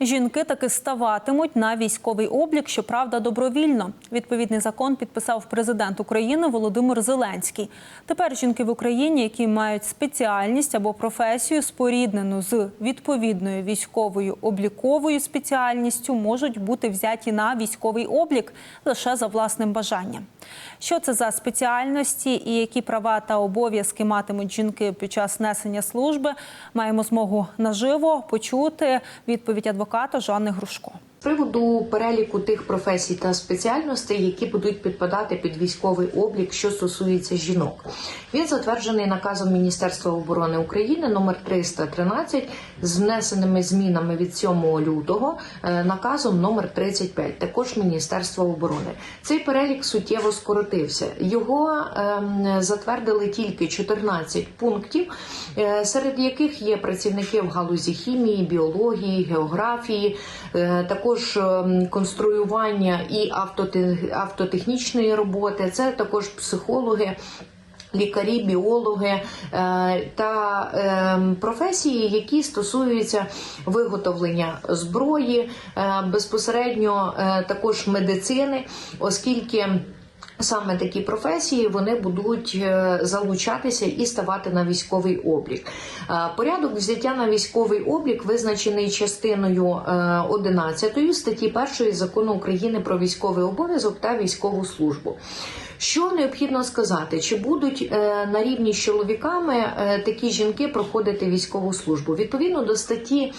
Жінки таки ставатимуть на військовий облік, щоправда, добровільно. Відповідний закон підписав президент України Володимир Зеленський. Тепер жінки в Україні, які мають спеціальність або професію, споріднену з відповідною військовою обліковою спеціальністю, можуть бути взяті на військовий облік лише за власним бажанням. Що це за спеціальності і які права та обов'язки матимуть жінки під час несення служби, маємо змогу наживо почути відповідь адвоката Жанни Грушко. Приводу переліку тих професій та спеціальностей, які будуть підпадати під військовий облік, що стосується жінок, він затверджений наказом Міністерства оборони України номер 313 з внесеними змінами від 7 лютого, е, наказом номер 35, також Міністерства оборони. Цей перелік суттєво скоротився. Його ем, затвердили тільки 14 пунктів, е, серед яких є працівники в галузі хімії, біології, географії, е, також ем, конструювання і автотехнічної роботи. Це також психологи. Лікарі, біологи е, та е, професії, які стосуються виготовлення зброї, е, безпосередньо е, також медицини, оскільки Саме такі професії вони будуть е, залучатися і ставати на військовий облік. Е, Порядок взяття на військовий облік визначений частиною е, 11 статті 1 закону України про військовий обов'язок та військову службу. Що необхідно сказати, чи будуть е, на рівні з чоловіками е, такі жінки проходити військову службу? Відповідно до статті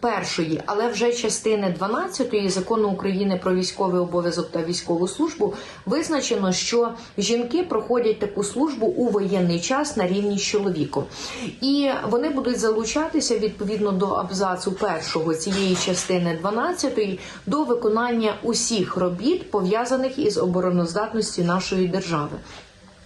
першої, але вже частини 12 закону України про військовий обов'язок та військову службу визначено, що жінки проходять таку службу у воєнний час на рівні з чоловіком, і вони будуть залучатися відповідно до абзацу першого цієї частини 12 до виконання усіх робіт пов'язаних із обороноздатністю нашої держави.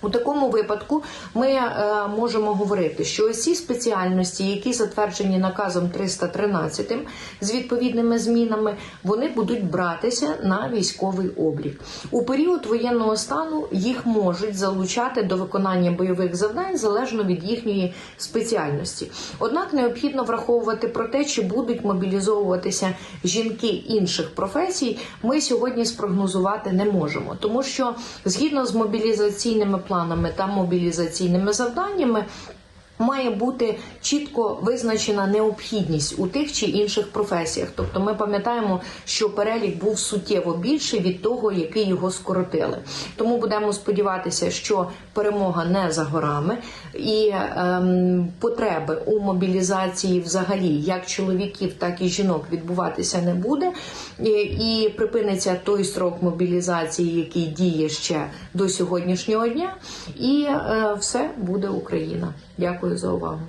У такому випадку ми е, можемо говорити, що ці спеціальності, які затверджені наказом 313 з відповідними змінами, вони будуть братися на військовий облік. У період воєнного стану їх можуть залучати до виконання бойових завдань залежно від їхньої спеціальності. Однак необхідно враховувати про те, чи будуть мобілізовуватися жінки інших професій. Ми сьогодні спрогнозувати не можемо, тому що згідно з мобілізаційними планами та мобілізаційними завданнями. Має бути чітко визначена необхідність у тих чи інших професіях. Тобто, ми пам'ятаємо, що перелік був суттєво більший від того, який його скоротили. Тому будемо сподіватися, що перемога не за горами, і ем, потреби у мобілізації, взагалі, як чоловіків, так і жінок, відбуватися не буде. І, і припиниться той строк мобілізації, який діє ще до сьогоднішнього дня, і е, все буде Україна. Дякую за увагу.